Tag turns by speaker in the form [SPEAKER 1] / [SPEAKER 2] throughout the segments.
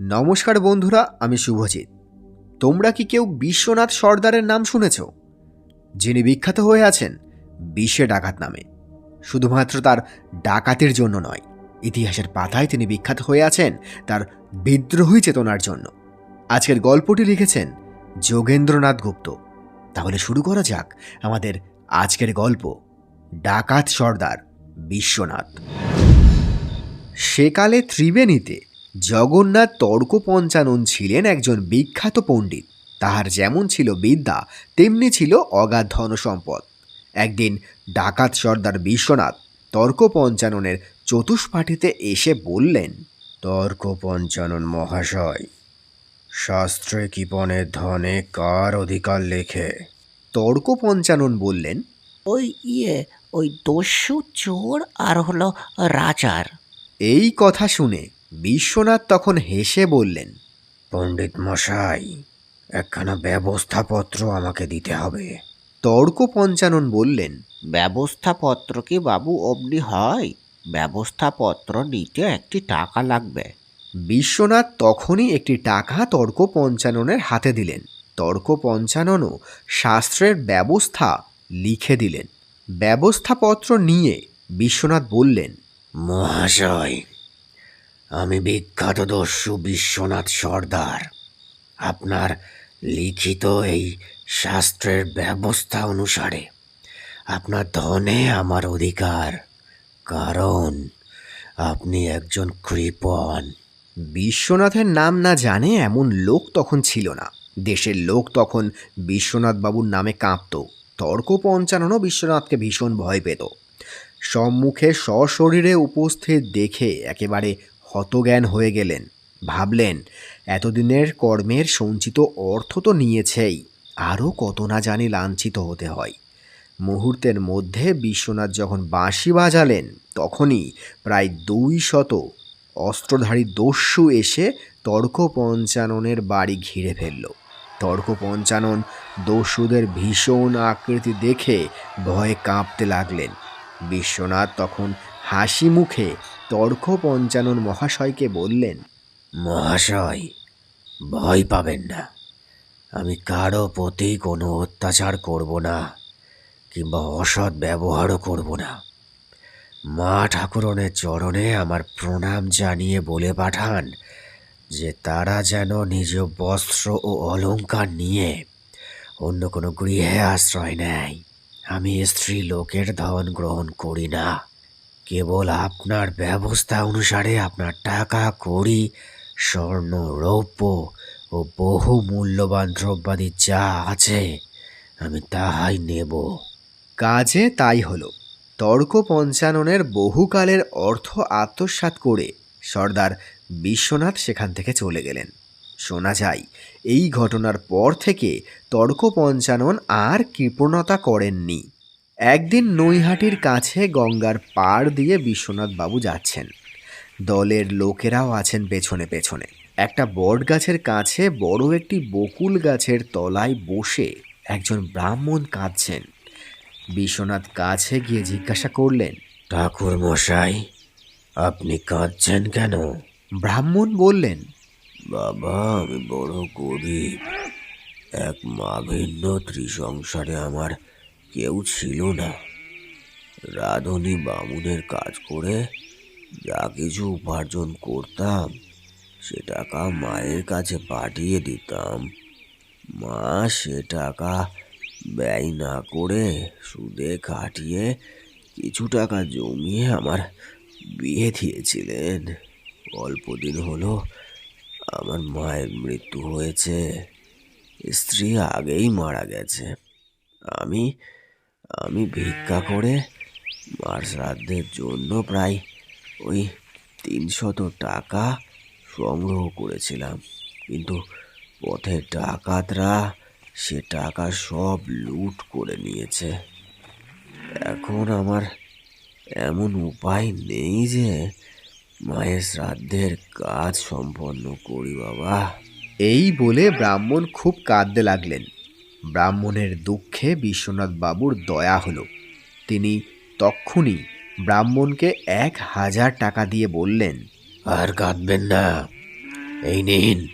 [SPEAKER 1] নমস্কার বন্ধুরা, আমি শুভজিৎ। তোমরা কি কেউ বিশ্বনাথ সর্দারের নাম শুনেছ? যিনি বিখ্যাত হয়ে আছেন বিশ্বে ডাকাত নামে। শুধুমাত্র তার ডাকাতের জন্য নয়, ইতিহাসের পাতায় তিনি বিখ্যাত হয়ে আছেন তার বিদ্রোহী চেতনার জন্য। আজকের গল্পটি লিখেছেন যোগেন্দ্রনাথ গুপ্ত। তাহলে শুরু করা যাক আমাদের আজকের গল্প, ডাকাত সর্দার বিশ্বনাথ। সেকালে ত্রিবেণীতে জগন্নাথ তর্ক পঞ্চানন ছিলেন একজন বিখ্যাত পণ্ডিত। তাহার যেমন ছিল বিদ্যা তেমনি ছিল অগাধ ধনসম্পদ। একদিন ডাকাত সর্দার বিশ্বনাথ তর্ক পঞ্চাননের চতুষ্পাটিতে এসে বললেন তর্ক পঞ্চানন মহাশয় শাস্ত্রে কৃপণের ধনে কার অধিকার লেখে? তর্ক পঞ্চানন বললেন
[SPEAKER 2] ওই ইয়ে ওই দস্যু চোর আর হলো রাজার।
[SPEAKER 1] এই কথা শুনে বিশ্বনাথ তখন হেসে বললেন পণ্ডিত মশাই একখানা ব্যবস্থাপত্র আমাকে দিতে হবে। তর্ক পঞ্চানন বললেন
[SPEAKER 2] ব্যবস্থাপত্র কি বাবু অমনি হয়? ব্যবস্থাপত্র নিতে একটি টাকা লাগবে।
[SPEAKER 1] বিশ্বনাথ তখনই একটি টাকা তর্ক পঞ্চাননের হাতে দিলেন। তর্ক পঞ্চাননও শাস্ত্রের ব্যবস্থা লিখে দিলেন। ব্যবস্থাপত্র নিয়ে বিশ্বনাথ বললেন মহাশয় আমি বিখ্যাত দস্যু বিশ্বনাথ সর্দার। আপনার লিখিত এই শাস্ত্রের ব্যবস্থা অনুসারে আপনার ধনে আমার অধিকার, কারণ আপনি একজন কৃপণ। বিশ্বনাথের নাম না জানে এমন লোক তখন ছিল না। দেশের লোক তখন বিশ্বনাথ বাবুর নামে কাঁপত। তর্ক পঞ্চাননও বিশ্বনাথকে ভীষণ ভয় পেত। সম্মুখে সশরীরে উপস্থিত দেখে একেবারে হতজ্ঞান হয়ে গেলেন। ভাবলেন, এতদিনের কর্মের সঞ্চিত অর্থ তো নিয়েছেই, আরও কত না জানি লাঞ্ছিত হতে হয়। মুহূর্তের মধ্যে বিশ্বনাথ যখন বাঁশি বাজালেন, তখনই প্রায় দুই শত অস্ত্রধারী দস্যু এসে তর্ক পঞ্চাননের বাড়ি ঘিরে ফেলল। তর্ক পঞ্চানন দস্যুদের ভীষণ আকৃতি দেখে ভয়ে কাঁপতে লাগলেন। বিশ্বনাথ তখন হাসি মুখে তর্ক পঞ্চানন মহাশয়কে বললেন, মহাশয়, ভয় পাবেন না। আমি কারও প্রতি কোনো অত্যাচার করব না, কিংবা অসৎ ব্যবহারও করব না। মা ঠাকুরনের চরণে আমার প্রণাম জানিয়ে বলে পাঠান যে তারা যেন নিজ বস্ত্র ও অলংকার নিয়ে অন্য কোনো গৃহে আশ্রয় নেয়। আমি স্ত্রী লোকের ধন গ্রহণ করি না। কেবল আপনার ব্যবস্থা অনুসারে আপনার টাকা, কড়ি, স্বর্ণ, রৌপ্য ও বহু মূল্যবান দ্রব্যাদি যা আছে, আমি তাহাই নেব। কাজে তাই হলো। তর্ক পঞ্চাননের বহুকালের অর্থ আত্মসাৎ করে সর্দার বিশ্বনাথ সেখান থেকে চলে গেলেন। শোনা যায়, এই ঘটনার পর থেকে তর্ক পঞ্চানন আর কৃপণতা করেননি। একদিন নৈহাটির কাছে গঙ্গার পাড় দিয়ে বিশ্বনাথ বাবু যাচ্ছেন। দলের লোকেরাও আছেন পেছনে পেছনে। একটা বট গাছের কাছে বড় একটি বকুল গাছের তলায় বসে একজন ব্রাহ্মণ কাঁদছেন। বিশ্বনাথ কাছে গিয়ে জিজ্ঞাসা করলেন ঠাকুর মশাই আপনি কাঁদছেন কেন? ব্রাহ্মণ বললেন বাবা আমি বড় গরিব। এক মা ভিন্ন ত্রিসংসারে আমার কেউ ছিল না। রাধুনী বামুনের কাজ করে যা কিছু উপার্জন করতাম, সে টাকা মায়ের কাছে পাঠিয়ে দিতাম। মা সে টাকা ব্যয় না করে সুদে কাটিয়ে কিছু টাকা জমিয়ে আমার বিয়ে দিয়েছিলেন। অল্প দিন হলো আমার মায়ের মৃত্যু হয়েছে। স্ত্রী আগেই মারা গেছে। আমি আমি ভিক্ষা করে মার শ্রাদ্ধের জন্য প্রায় ওই তিনশত টাকা সংগ্রহ করেছিলাম। কিন্তু পথে ডাকাতরা সে টাকা সব লুট করে নিয়েছে। এখন আমার এমন উপায় নেই যে মায়ের শ্রাদ্ধের কাজ সম্পন্ন করি বাবা। এই বলে ব্রাহ্মণ খুব কাঁদতে লাগলেন। ব্রাহ্মণের দুঃখে বিশ্বনাথ বাবুর দয়া হলো। তিনি তক্ষুনি ব্রাহ্মণকে এক হাজার টাকা দিয়ে বললেন আর কাঁদবেন না।
[SPEAKER 2] এই নিন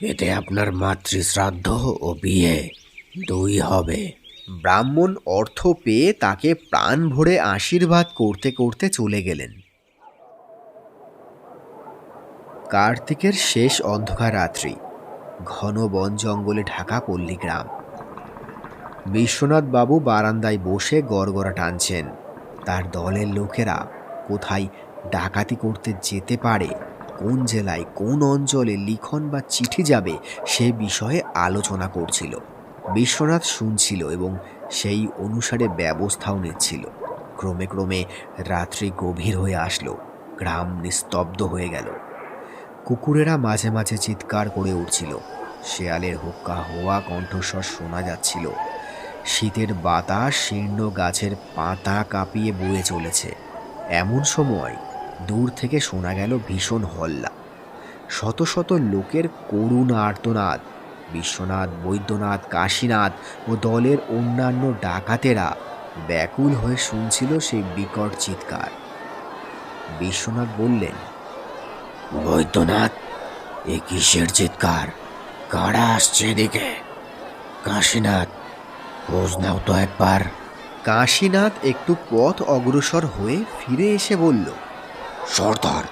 [SPEAKER 2] এতে আপনার মাতৃশ্রাদ্ধ ও বিয়ে দুই হবে।
[SPEAKER 1] ব্রাহ্মণ অর্থ পেয়ে তাকে প্রাণ ভরে আশীর্বাদ করতে করতে চলে গেলেন। কার্তিকের শেষ অন্ধকার রাত্রি ঘন বন জঙ্গলে ঢাকা পল্লী গ্রাম। বিশ্বনাথ বাবু বারান্দায় বসে গড়গড়া টানছেন। তার দলের লোকেরা কোথায় ডাকাতি করতে যেতে পারে, কোন জেলায়, কোন অঞ্চলে লিখন বা চিঠি যাবে সে বিষয়ে আলোচনা করছিল। বিশ্বনাথ শুনছিল এবং সেই অনুসারে ব্যবস্থাও নিচ্ছিল। ক্রমে ক্রমে রাত্রি গভীর হয়ে আসলো, গ্রাম নিস্তব্ধ হয়ে গেল। কুকুরেরা মাঝে মাঝে চিৎকার করে উঠছিল। শেয়ালের হুক্কা হওয়া কণ্ঠস্বর শোনা যাচ্ছিল। শীতের বাতাস শীর্ণ গাছের পাতা কাঁপিয়ে বয়ে চলেছে। এমন সময় দূর থেকে শোনা গেল ভীষণ হল্লা। শত শত লোকের করুণ আর্তনাদ, বিশ্বনাথ, বৈদ্যনাথ, কাশীনাথ ও দলের অন্যান্য ডাকাতেরা ব্যাকুল হয়ে শুনছিল সেই বিকট চিৎকার। বিশ্বনাথ বললেন,
[SPEAKER 2] বৈদ্যনাথ, এ কিসের চিৎকার? কারা আসছে এদিকে? কাশীনাথ খোঁজ নাও তো একবার।
[SPEAKER 1] কাশীনাথ একটু পথ অগ্রসর হয়ে ফিরে এসে বলল
[SPEAKER 2] সর্দার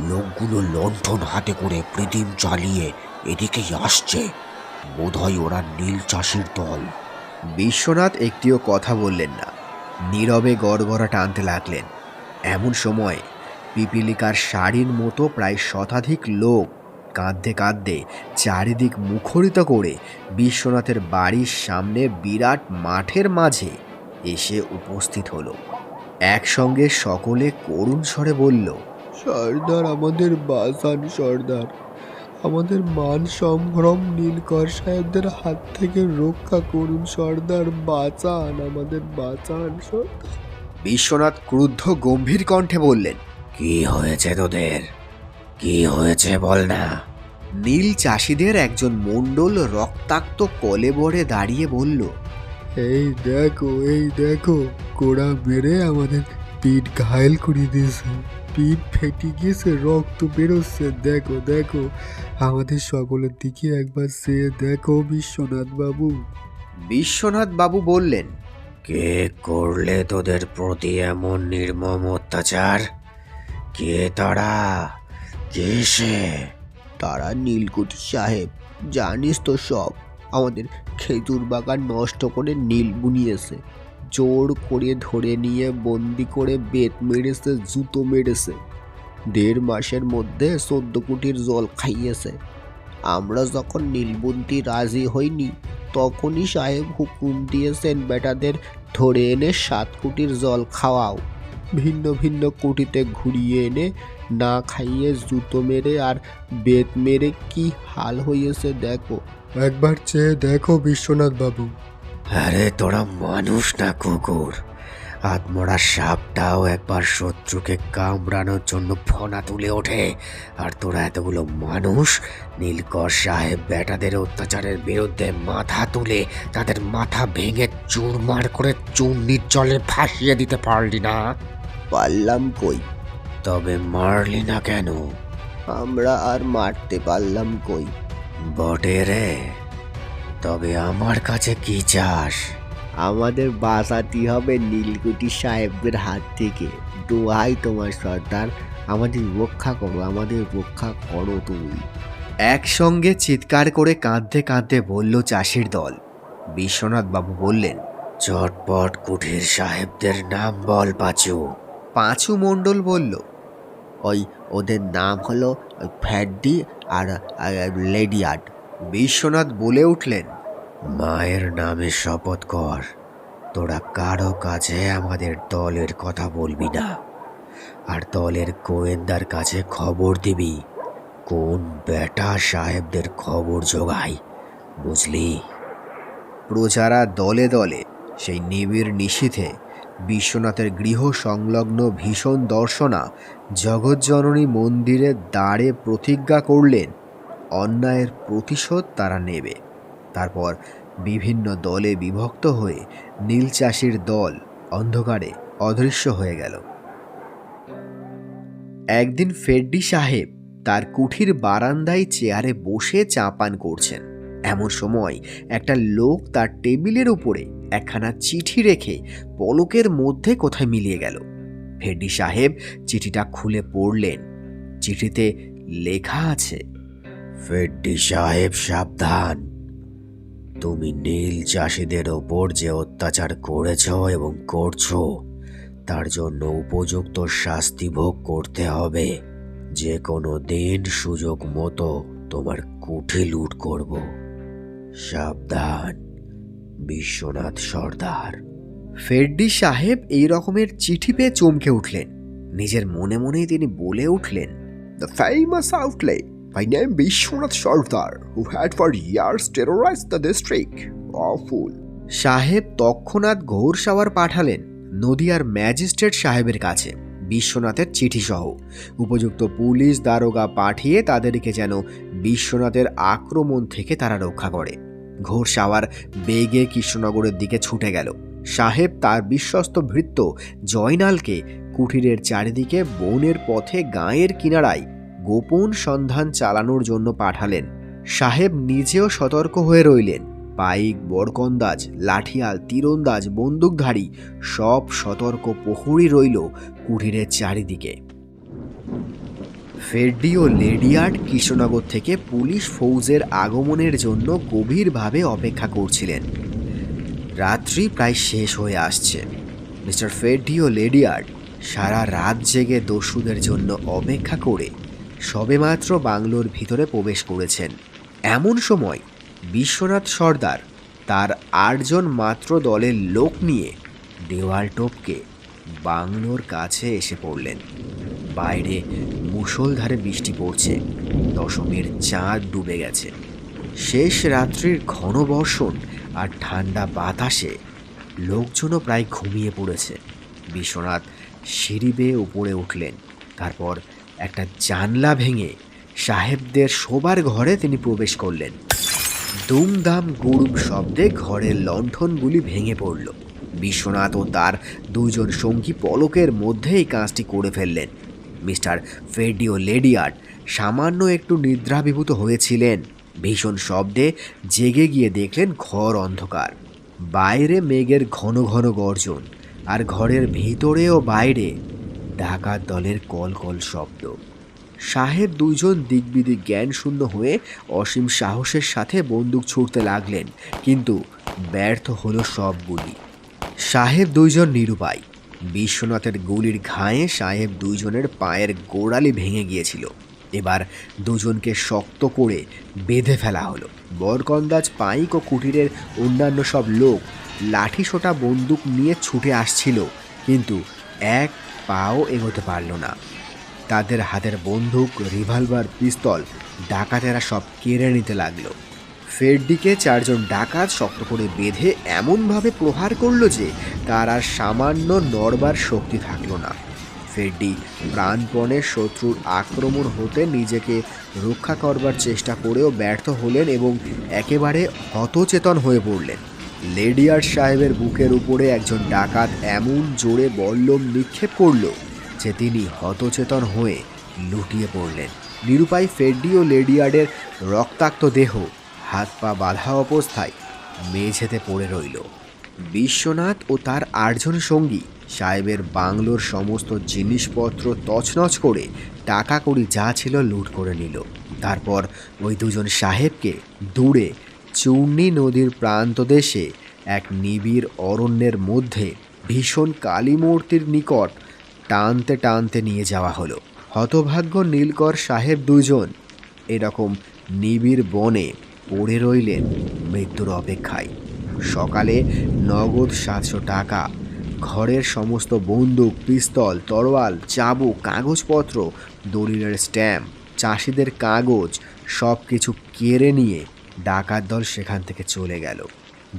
[SPEAKER 2] লোকগুলো লণ্ঠন হাতে করে প্রদীপ জ্বালিয়ে এদিকেই আসছে। বোধহয় ওরা নীল চাষির দল।
[SPEAKER 1] বিশ্বনাথ একটিও কথা বললেন না। নীরবে গড়গড়া টানতে লাগলেন। এমন সময় পিপিলিকার শাড়ির মতো প্রায় শতাধিক লোক কাঁদতে কাঁদতে চারিদিক মুখরিত করে বিশ্বনাথের বাড়ির সামনে বিরাট মাঠের মাঝে এসে উপস্থিত হলো। একসঙ্গে সকলে করুণ স্বরে বলল
[SPEAKER 3] সর্দার আমাদের বাঁচান সর্দার। আমাদের মান সম্ভ্রম নীলকর সাহেবদের হাত থেকে রক্ষা করুন সর্দার বাঁচান আমাদের বাঁচান সর্দার।
[SPEAKER 1] বিশ্বনাথ ক্রুদ্ধ গম্ভীর কণ্ঠে বললেন
[SPEAKER 2] কি হয়েছে তোদের? কি হয়েছে বল না?
[SPEAKER 1] নীল চাষিদের একজন মণ্ডল রক্তাক্ত কলে কলেবরে দাঁড়িয়ে বলল
[SPEAKER 3] এই দেখো এই দেখো কোড়া মেরে আমাদের পিঠ ঘায়ল করে দিয়েছে। পিঠ ফেটে গিয়েছে রক্ত বেরোচ্ছে। দেখো দেখো আমাদের সকলের দিকে একবার সে দেখো বিশ্বনাথ বাবু।
[SPEAKER 1] বিশ্বনাথ বাবু বললেন
[SPEAKER 2] কে করলে তোদের প্রতি এমন নির্মম অত্যাচার? কে তারা? কে সে
[SPEAKER 3] তারা নীলকুঠি সাহেব, জানিস তো সব, আমাদের খেজুর বাগান নষ্ট করে নীল বুনিয়েছে। জোর করে ধরে নিয়ে বন্দি করে বেত মেরেছে, জুতো মেরেছে। দেড় মাসের মধ্যে চোদ্দ কোটির জল খাইয়েছে। আমরা যখন নীলবন্তি রাজি হইনি, তখনই সাহেব হুকুম দিয়েছেন বেটাদের, ধরে এনে সাত কোটির জল খাওয়াও। ভিন্ন ভিন্ন কুটিতে ঘুরিয়ে এনে না খাইয়ে জুতো মেরে আর বেত মেরে কি হাল হয়েছে দেখো। একবার চেয়ে দেখো বিশ্বনাথ বাবু।
[SPEAKER 2] আরে তোরা মানুষ না কুকুর। আত্মরা সাপটাও একবার শত্রুকে কামড়ানোর জন্য ফনা তুলে ওঠে। আর তোরা এতগুলো মানুষ নীলকর সাহেব বেটাদের অত্যাচারের বিরুদ্ধে মাথা তুলে তাদের মাথা ভেঙে চুরমার করে চূর্ণির জলে ভাসিয়ে দিতে পারলি না।
[SPEAKER 3] পারলাম কই?
[SPEAKER 2] তবে মারলি না কেন?
[SPEAKER 3] আমরা আর মারতে পারলাম কই?
[SPEAKER 2] বটে রে। তবে আমার কাছে কি চাস?
[SPEAKER 3] আমাদের বাঁচাতে হবে নীলকুটি সাহেবদের হাত থেকে। দোহাই তোমার সর্দার আমাদের রক্ষা করো আমাদের রক্ষা করো তুমি।
[SPEAKER 1] একসঙ্গে চিৎকার করে কাঁদতে কাঁদতে বলল চাষির দল। বিশ্বনাথ বাবু বললেন
[SPEAKER 2] চটপট কুঠির সাহেবদের নাম বল পাচু।
[SPEAKER 1] পাঁচু মণ্ডল বলল
[SPEAKER 3] ওই ওদের নাম হলো ওই ফ্যাডি আর লেডিয়ার্ড।
[SPEAKER 1] বিশ্বনাথ বলে উঠলেন
[SPEAKER 2] মায়ের নামে শপথ কর। তোরা কারও কাছে আমাদের দলের কথা বলবি না। আর দলের গোয়েন্দার কাছে খবর দিবি। কোন বেটা সাহেবদের খবর জোগায় বুঝলি?
[SPEAKER 1] প্রজারা দলে দলে সেই নিবিড় নিশীথে বিশ্বনাথের গৃহ সংলগ্ন ভীষণ দর্শনা জগজ্জননী মন্দিরের দ্বারে প্রতিজ্ঞা করলেন, অন্যায়ের প্রতিশোধ তারা নেবে। তারপর বিভিন্ন দলে বিভক্ত হয়ে নীল চাষির দল অন্ধকারে অদৃশ্য হয়ে গেল। একদিন ফেড্ডি সাহেব তার কুঠির বারান্দায় চেয়ারে বসে চা পান করছেন। এমন সময় একটা লোক তার টেবিলের উপরে একখানা চিঠি রেখে পলকের মধ্যে কোথায় মিলিয়ে গেল। ফেডি সাহেব চিঠিটা খুলে পড়লেন। চিঠিতে লেখা আছে,
[SPEAKER 2] ফেড্ডি সাহেব, সাবধান। তুমি নীল চাষিদের ওপর যে অত্যাচার করেছ এবং করছ, তার জন্য উপযুক্ত শাস্তি ভোগ করতে হবে। যে কোনো দিন সুযোগ মতো তোমার কুঠি লুট করব। সাবধান বিশ্বনাথ সর্দার
[SPEAKER 1] ফেডডি সাহেব এই রকমের চিঠি পেয়ে চমকে উঠলেন নিজের মনে মনেই তিনি বলে উঠলেন
[SPEAKER 4] The famous outlay, by name Vishwanath Sardar, who had for years terrorized the district. Awful.
[SPEAKER 1] সাহেব তৎক্ষণাৎ ঘোরসাওয়ার পাঠালেন নদিয়ার ম্যাজিস্ট্রেট সাহেবের কাছে বিশ্বনাথের চিঠি সহ উপযুক্ত পুলিশ দারোগা পাঠিয়ে তাদেরকে যেন বিশ্বনাথের আক্রমণ থেকে তারা রক্ষা করে ঘোরসাওয়ার বেগে কৃষ্ণনগরের দিকে ছুটে গেল। সাহেব তার বিশ্বস্ত ভৃত্য জয়নালকে কুঠিরের চারিদিকে বনের পথে গাঁয়ের কিনারায় গোপন সন্ধান চালানোর জন্য পাঠালেন। সাহেব নিজেও সতর্ক হয়ে রইলেন। পাইক, বরকন্দাজ, লাঠিয়াল, তীরন্দাজ, বন্দুকধারী সব সতর্ক প্রহরী রইল কুঠিরের চারিদিকে। ফেডি ও লেডিয়ার্ড কৃষ্ণনগর থেকে পুলিশ ফৌজের আগমনের জন্য গভীরভাবে অপেক্ষা করছিলেন। রাত্রি প্রায় শেষ হয়ে আসছে। মিস্টার ফেডি ও লেডিয়ার্ড সারা রাত জেগে দস্যুদের জন্য অপেক্ষা করে সবেমাত্র বাংলোর ভিতরে প্রবেশ করেছেন। এমন সময় বিশ্বনাথ সর্দার তার আটজন মাত্র দলের লোক নিয়ে দেওয়াল টোপকে বাংলোর কাছে এসে পড়লেন। বাইরে মুষলধারে বৃষ্টি পড়ছে। দশমীর চাঁদ ডুবে গেছে। শেষ রাত্রির ঘন বর্ষণ আর ঠান্ডা বাতাসে লোকজনও প্রায় ঘুমিয়ে পড়েছে। বিশ্বনাথ সিঁড়ি বেয়ে উপরে উঠলেন। তারপর একটা জানলা ভেঙে সাহেবদের শোবার ঘরে তিনি প্রবেশ করলেন। দুমদাম গুড়ুম শব্দে ঘরের লণ্ঠনগুলি ভেঙে পড়ল। বিশ্বনাথ ও তার দুজন সঙ্গী পলকের মধ্যেই কাজটি করে ফেললেন। মিস্টার ফেডিও লেডিয়ার্ড সামান্য একটু নিদ্রাভিভূত হয়েছিলেন। ভীষণ শব্দে জেগে গিয়ে দেখলেন ঘর অন্ধকার। বাইরে মেঘের ঘন ঘন গর্জন আর ঘরের ভিতরে ও বাইরে ডাকাত দলের কলকল শব্দ। সাহেব দুইজন দিকবিদিক জ্ঞান শূন্য হয়ে অসীম সাহসের সাথে বন্দুক ছুটতে লাগলেন, কিন্তু ব্যর্থ হলো সব গুলি সাহেব দুইজন নিরুপায়। বিশ্বনাথের গুলির ঘায়ে সাহেব দুইজনের পায়ের গোড়ালি ভেঙে গিয়েছিল। এবার দুজনকে শক্ত করে বেঁধে ফেলা হলো। বরকন্দাজ, পাইক ও কুটিরের অন্যান্য সব লোক লাঠি সোটা বন্দুক নিয়ে ছুটে আসছিল, কিন্তু এক পাও এগোতে পারল না। তাদের হাতের বন্দুক, রিভলভার, পিস্তল, ডাকাতেরা সব কেড়ে নিতে লাগল। ফেরডিকে চারজন ডাকাত শক্ত করে বেঁধে এমনভাবে প্রহার করল যে তার আর সামান্য নড়বার শক্তি থাকল না। ফেরডি প্রাণপণে শত্রুর আক্রমণ হতে নিজেকে রক্ষা করবার চেষ্টা করেও ব্যর্থ হলেন এবং একেবারে হতচেতন হয়ে পড়লেন। লেডিয়ার সাহেবের বুকের উপরে একজন ডাকাত এমন জোরে বল্লম নিক্ষেপ করল যে তিনি হতচেতন হয়ে লুটিয়ে পড়লেন। নিরুপায় ফেড্ডি ও লেডিয়ার্ডের রক্তাক্ত দেহ হাত পা বাঁধা অবস্থায় মেঝেতে পড়ে রইল। বিশ্বনাথ ও তার আটজন সঙ্গী সাহেবের বাংলোর সমস্ত জিনিসপত্র তছনছ করে টাকা কড়ি যা ছিল লুট করে নিল। তারপর ওই দুজন সাহেবকে দূরে চূর্ণী নদীর প্রান্তদেশে এক নিবিড় অরণ্যের মধ্যে ভীষণ কালী মূর্তির নিকট টানতে টানতে নিয়ে যাওয়া হলো। হতভাগ্য নীলকর সাহেব দুজন এরকম নিবিড় বনে পড়ে রইলেন মৃত্যুর অপেক্ষায়। সকালে নগদ সাতশো টাকা, ঘরের সমস্ত বন্দুক, পিস্তল, তরোয়াল, চাবুক, কাগজপত্র, দলিলের স্ট্যাম্প, চাষিদের কাগজ সব কিছু কেড়ে নিয়ে ডাকাত দল সেখান থেকে চলে গেল।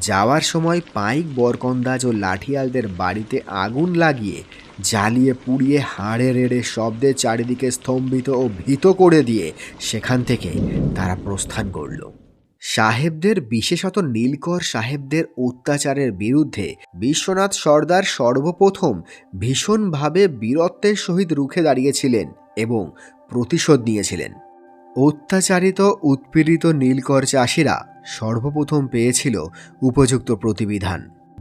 [SPEAKER 1] যাওয়ার সময় পাইক, বরকন্দাজ ও লাঠিয়ালদের বাড়িতে আগুন লাগিয়ে জ্বালিয়ে পুড়িয়ে হাড়ে রেড়ে শব্দে চারিদিকে স্তম্ভিত ও ভীত করে দিয়ে সেখান থেকে তারা প্রস্থান করল। সাহেবদের, বিশেষত নীলকর সাহেবদের অত্যাচারের বিরুদ্ধে বিশ্বনাথ সর্দার সর্বপ্রথম ভীষণভাবে বীরত্বের সহিত রুখে দাঁড়িয়েছিলেন এবং প্রতিশোধ নিয়েছিলেন। অত্যাচারিত, উৎপীড়িত নীলকর চাষিরা সর্বপ্রথম পেয়েছিল উপযুক্ত প্রতিবিধান।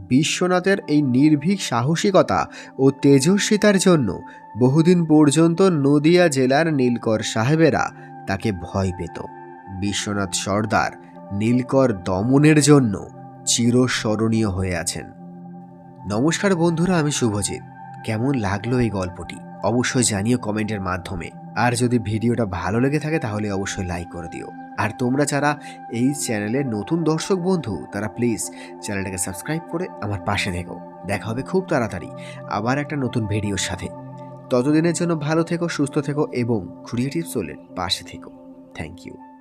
[SPEAKER 1] বিশ্বনাথের এই নির্ভীক সাহসিকতা ও তেজস্বিতার জন্য বহুদিন পর্যন্ত নদিয়া জেলার নীলকর সাহেবেরা তাকে ভয় পেত। বিশ্বনাথ সর্দার নীলকর দমনের জন্য চিরস্মরণীয় হয়ে আছেন। নমস্কার বন্ধুরা, আমি শুভজিৎ। কেমন লাগল এই গল্পটি? অবশ্যই জানিও কমেন্টের মাধ্যমে। আর যদি ভিডিওটা ভালো লেগে থাকে তাহলে অবশ্যই লাইক করে দিও। আর তোমরা যারা এই চ্যানেলের নতুন দর্শক বন্ধু, তারা প্লিজ চ্যানেলটাকে সাবস্ক্রাইব করে আমার পাশে থেকো। দেখা হবে খুব তাড়াতাড়ি আবার একটা নতুন ভিডিওর সাথে। ততদিনের জন্য ভালো থেকো, সুস্থ থেকো এবং ক্রিয়েটিভ সোলের পাশে থেকো। Thank you